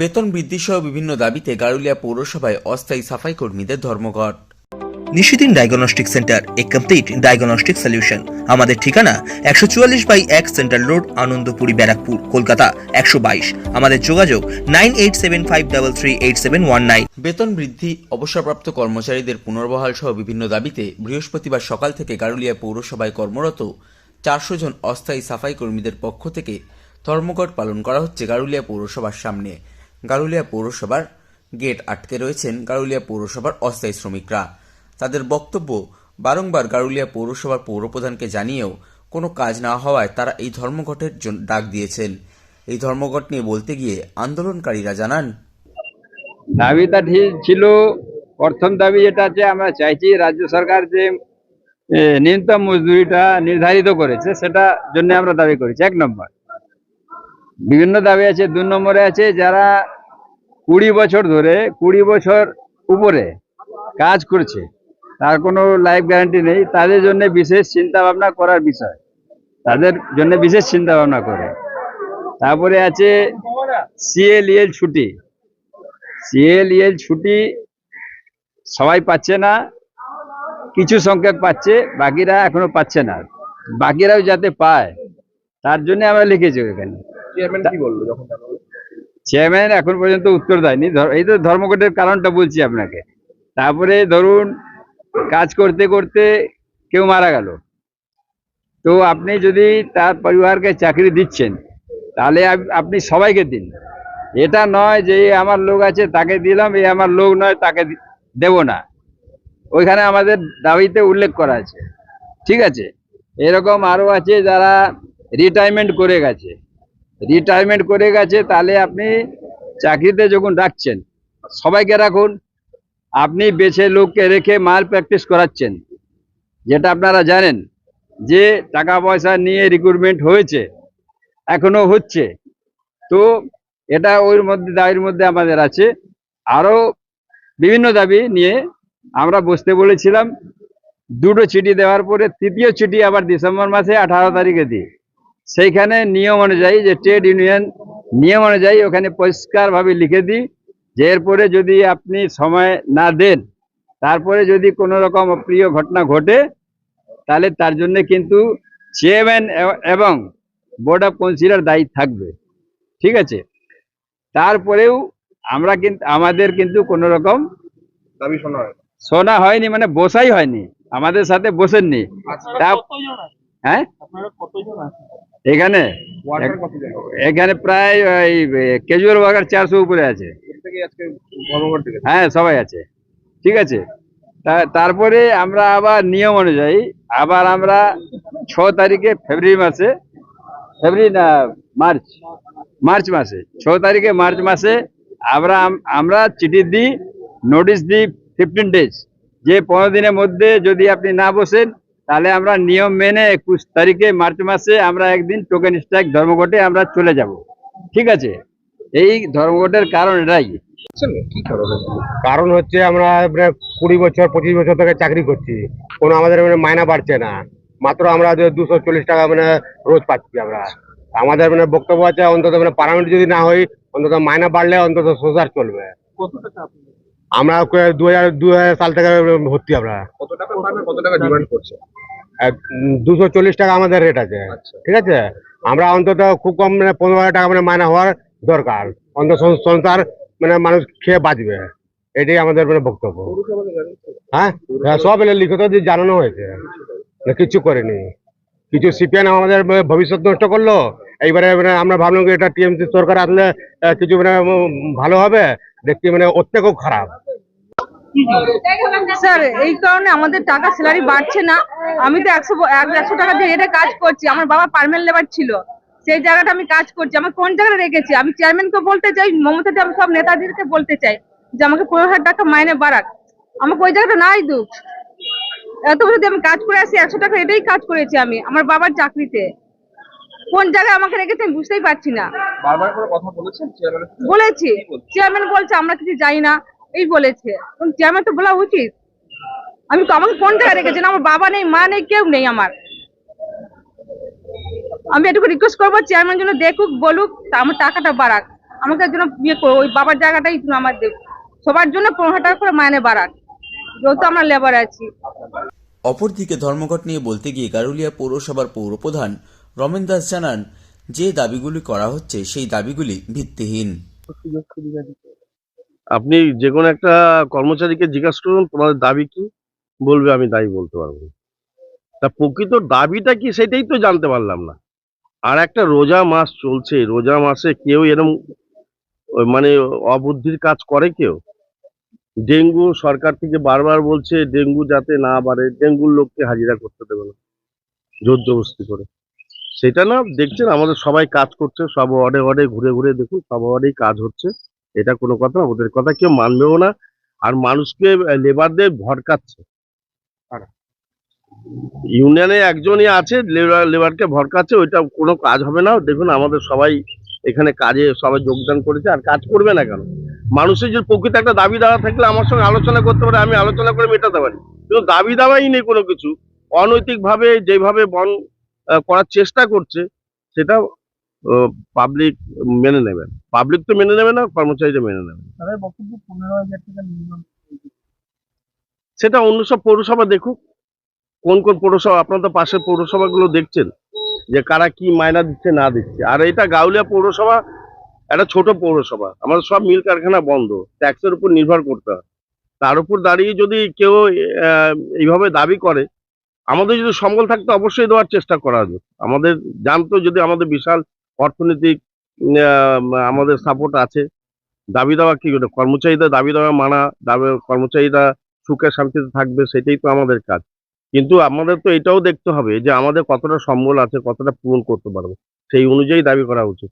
বেতন বৃদ্ধি সহ বিভিন্ন দাবিতে গারুলিয়া পৌরসভায় অস্থায়ী সাফাই কর্মীদের ধর্মঘট। Nishidin diagnostic centre a complete diagnostic solution আমাদের ঠিকানা একশো চুয়াল্লিশ বাই এক সেন্ট্রাল রোড আনন্দপুরি ব্যারাকপুর কলকাতা একশো বাইশ। আমাদের যোগাযোগ nine eight seven five double three eight seven one nine. বেতন বৃদ্ধি অবসরপ্রাপ্ত কর্মচারীদের পুনর্বহাল সহ বিভিন্ন দাবিতে বৃহস্পতিবার সকাল থেকে গারুলিয়া পৌরসভায় কর্মরত চারশো জন অস্থায়ী সাফাই কর্মীদের পক্ষ থেকে ধর্মঘট পালন করা হচ্ছে গারুলিয়া পৌরসভার সামনে। গারুলিয়া পৌরসভার গেট আটকে রয়েছেন গারুলিয়া পৌরসভার অস্থায়ী শ্রমিকরা। তাদের বক্তব্য, বারংবার গারুলিয়া পৌরসভার পৌরপ্রধানকে জানিয়েও কোনো কাজ না হওয়ায় তারা এই ধর্মঘটের ডাক দিয়েছেন। এই ধর্মঘট নিয়ে বলতে গিয়ে আন্দোলনকারীরা জানান, দাবিটা ঠিক ছিল। প্রথম দাবি যেটা আছে, আমরা চাইছি রাজ্য সরকার যে ন্যূনতম মজদুরিটা নির্ধারিত করেছে, সেটা জন্য আমরা দাবি করেছি। এক নম্বর। বিভিন্ন দাবি আছে দুই নম্বরে আছে যারা কুড়ি বছর ধরে, কুড়ি বছর উপরে কাজ করছে, তার কোনো লাইফ গ্যারান্টি নেই, তাদের জন্য বিশেষ চিন্তা ভাবনা করার বিষয়। তাদের জন্য বিশেষ চিন্তা ভাবনা করে। তারপরে আছে সিএলইএল ছুটি। সিএলইএল ছুটি সবাই পাচ্ছে না, কিছু সংখ্যক পাচ্ছে, বাকিরা এখনও পাচ্ছে না। বাকিরাও যাতে পায়, তার জন্য আমরা লিখেছি এখানে চেয়ারম্যান এখন পর্যন্ত উত্তর দেয়নি। ধর- এই তো ধর্মঘটের কারণটা বলছি আপনাকে। তারপরে ধরুন কাজ করতে করতে কেউ মারা গেল। তো আপনি যদি তার পরিবারকে চাকরি দিচ্ছেন তাহলে আপনি সবাইকে দিন। এটা নয় যে আমার লোক আছে তাকে দিলাম এ আমার লোক নয় তাকে দেব না। ওইখানে আমাদের দাবিতে উল্লেখ করা আছে। ঠিক আছে? এরকম আরও আছে যারা রিটায়ারমেন্ট করে গেছে। রিটায়ারমেন্ট করে গেছে, তাহলে আপনি চাকরিতে যখন রাখছেন, সবাইকে রাখুন। আপনি বেছে লোককে রেখে মাল প্র্যাকটিস করাচ্ছেন। যেটা আপনারা জানেন যে টাকা পয়সা নিয়ে রিক্রুটমেন্ট হয়েছে, এখনও হচ্ছে। তো এটা ওর মধ্যে দাবির মধ্যে আমাদের আছে। আরও বিভিন্ন দাবি নিয়ে আমরা বসতে বলেছিলাম। দুটো চিঠি দেওয়ার পরে তৃতীয় চিঠি আবার ডিসেম্বর মাসে আঠারো তারিখে দিই সেইখানে নিয়ম অনুযায়ী যে ট্রেড ইউনিয়ন নিয়ম অনুযায়ী ওখানে পরিষ্কারভাবে লিখে দিই যে এরপরে যদি আপনি সময় না দেন তারপরে যদি কোনো রকম অপ্রিয় ঘটনা ঘটে তাহলে তার জন্য কিন্তু চেয়ারম্যান এবং বোর্ড অফ কাউন্সিলর দায়ী থাকবে। ঠিক আছে? তারপরেও আমরা কিন্তু আমাদের কিন্তু কোনো রকম দাবি শোনা হয় শোনা হয়নি মানে বসাই হয়নি। আমাদের সাথে বসেননি। হ্যাঁ? এখানে? এখানে প্রায় ওই ক্যাজুয়াল ওয়ার্কার চারশো উপরে আছে। হ্যাঁ সবাই আছে। ঠিক আছে? তারপরে আমরা আবার নিয়ম অনুযায়ী আবার আমরা ছ তারিখে ফেব্রুয়ারি মাসে ফেব্রুয়ারি না মার্চ মার্চ মাসে ছ তারিখে মার্চ মাসে আমরা আমরা চিঠি দিই নোটিশ দিই ফিফটিন ডেজ যে পনেরো দিনের মধ্যে যদি আপনি না বসেন তাহলে আমরা নিয়ম মেনে একুশ তারিখে মার্চ মাসে আমরা একদিন টোকেন স্ট্রাইক ধর্মঘটে আমরা চলে যাব। ঠিক আছে? এই ধর্মঘটের কারণ এটাই। কারণ হচ্ছে আমরা মানে কুড়ি বছর পঁচিশ বছর থেকে চাকরি করছি। কোনো আমাদের মানে মায়না বাড়ছে না। মাত্র আমরা দুশো চল্লিশ টাকা মানে রোজ পাচ্ছি আমরা। আমাদের মানে বক্তব্য আছে অন্তত মানে পার্মানেন্ট যদি না হই অন্তত মায়না বাড়লে অন্তত সোসার চলবে। কত টাকা আমরা দু হাজার দু হাজার সাল থেকে ভর্তি আমরা। কত টাকা কত টাকা ডিমান্ড করছে? দুশো চল্লিশ টাকা আমাদের রেট আছে। আচ্ছা। ঠিক আছে? আমরা অন্তত খুব কম মানে পনেরো হাজার টাকা মানে মায়না হওয়ার দরকার। অন্তত সংসার মানে মানুষ খেয়ে বাঁচবে। এটাই আমাদের মানে বক্তব্য। হ্যাঁ? হ্যাঁ, সব এলে লিখিত জানানো হয়েছে। না কিচ্ছু করেনি। কিছু সিপিএন আমাদের ভবিষ্যৎ নষ্ট করল। এইবারে মানে আমরা ভাবলাম যে এটা টিএমসি সরকার আসলে কিছু মানে ভালো হবে। দেখছি মানে ওর থেকেও খারাপ। স্যার, এই কারণে আমাদের টাকা স্যালারি বাড়ছে না। আমি তো একশো একশো টাকা দিয়ে রেটে কাজ করছি। আমার বাবা পারমেন্ট লেবার ছিল। সেই জায়গাটা আমি কাজ করছি। আমার কোন জায়গায় রেখেছি? আমি চেয়ারম্যানকে বলতে চাই মমতাদি আমি সব নেতাদেরকে বলতে চাই যে আমাকে পনেরো হাজার টাকা মাইনে বাড়াক। আমাকে ওই জায়গাটা নাই দুঃখ। এত বছর আমি কাজ করে আসি, একশো টাকা এটাই কাজ করেছি আমি, আমার বাবার চাকরিতে। কোন জায়গায় আমাকে রেখেছে আমি বুঝতেই পারছি না। বারবার করে কথা বলেছেন? বলেছি। চেয়ারম্যান বলছে আমরা কিছু জানি না। এই বলেছে। চেয়ারম্যান তো বলা উচিত। আমি তো আমাকে কোন জায়গায় রেখেছেন? আমার বাবা নেই মা নেই কেউ নেই আমার। আমি এটুকু রিকোয়েস্ট করব চেয়ারম্যান যেন দেখুক বলুক তা আমার টাকাটা বাড়াক। আমাকে জন্য বিয়ে করো ওই বাবার জায়গাটাই তুমি আমার দেবে সবার জন্য পনেরো হাজার টাকা করে মাইনে বাড়ান যেহেতু আমরা লেবার আছি। অপরদিকে ধর্মঘট নিয়ে বলতে গিয়ে গারুলিয়া পৌরসভার পৌরপ্রধান রমেন দাস জানান, যে দাবিগুলি করা হচ্ছে, সেই দাবিগুলি ভিত্তিহীন। আপনি যে কোনো একটা কর্মচারীকে জিজ্ঞাসা করুন, তোমাদের দাবি কি? বলবে, আমি দাবি বলতে পারব। তা প্রকৃত দাবিটা কি সেটাই তো জানতে পারলাম না। আর একটা রোজা মাস চলছে, রোজা মাসে কেউ এরম মানে অবুদ্ধির কাজ করে কেউ? ডেঙ্গু সরকার থেকে বারবার বলছে, ডেঙ্গু যাতে না বাড়ে, ডেঙ্গুর লোককে হাজিরা করতে দেবে না, জোর জবস্তি করে। সেটা না দেখছেন আমাদের সবাই কাজ করছে সব ওয়ার্ডে ওয়ার্ডে ঘুরে ঘুরে দেখুন সব ওয়ার্ডেই কাজ হচ্ছে। এটা কোনো কথা না, ওদের কথা কেউ মানবেও না আর মানুষকে লেবারদের ভরকাচ্ছে ইউনিয়নে একজনই আছে লেবার লেবারকে ভরকাচ্ছে ওইটা কোনো কাজ হবে না। দেখুন আমাদের সবাই এখানে কাজে সবাই যোগদান করেছে আর কাজ করবে না কেন? মানুষের যে প্রকৃত একটা দাবি দাওয়া থাকলে আমার সঙ্গে আলোচনা করতে পারে আমি আলোচনা করে মেটাতে পারি। কিন্তু দাবি দাওয়াই নেই কোনো কিছু। অনৈতিকভাবে যেভাবে বন করার চেষ্টা করছে সেটা পাবলিক মেনে নেবে। পাবলিক তো মেনে নেবে না কর্মচারীরা মেনে নেবে। সেটা অন্য সব পৌরসভা দেখুক কোন কোন পৌরসভা আপনার তো পাশের পৌরসভাগুলো দেখছেন যে কারা কি মায়না দিচ্ছে না দিচ্ছে। আর এটা গাউলিয়া পৌরসভা একটা ছোট পৌরসভা আমাদের সব মিল কারখানা বন্ধ ট্যাক্সের উপর নির্ভর করতে হয়। তার উপর দাঁড়িয়ে যদি কেউ এইভাবে দাবি করে আমাদের যদি সম্বল থাকতো অবশ্যই দেওয়ার চেষ্টা করা যেত আমাদের জানতো যদি আমাদের বিশাল অর্থনৈতিক আমাদের সাপোর্ট আছে দাবি দেওয়া কি করে কর্মচারীদের দাবি দেওয়া মানা দাবি কর্মচারীরা সুখে শান্তিতে থাকবে সেটাই তো আমাদের কাজ কিন্তু আমাদের তো এটাও দেখতে হবে যে আমাদের কতটা সম্বল আছে কতটা পূরণ করতে পারব সেই অনুযায়ী দাবি করা উচিত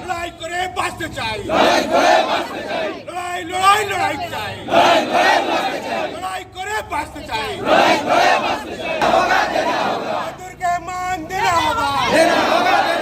লড়াই করে বাঁচতে চাই লড়াই লড়াই লড়াই চাই লড়াই করে বাঁচতে চাই मजदूर के मांग देना होगा मजदूर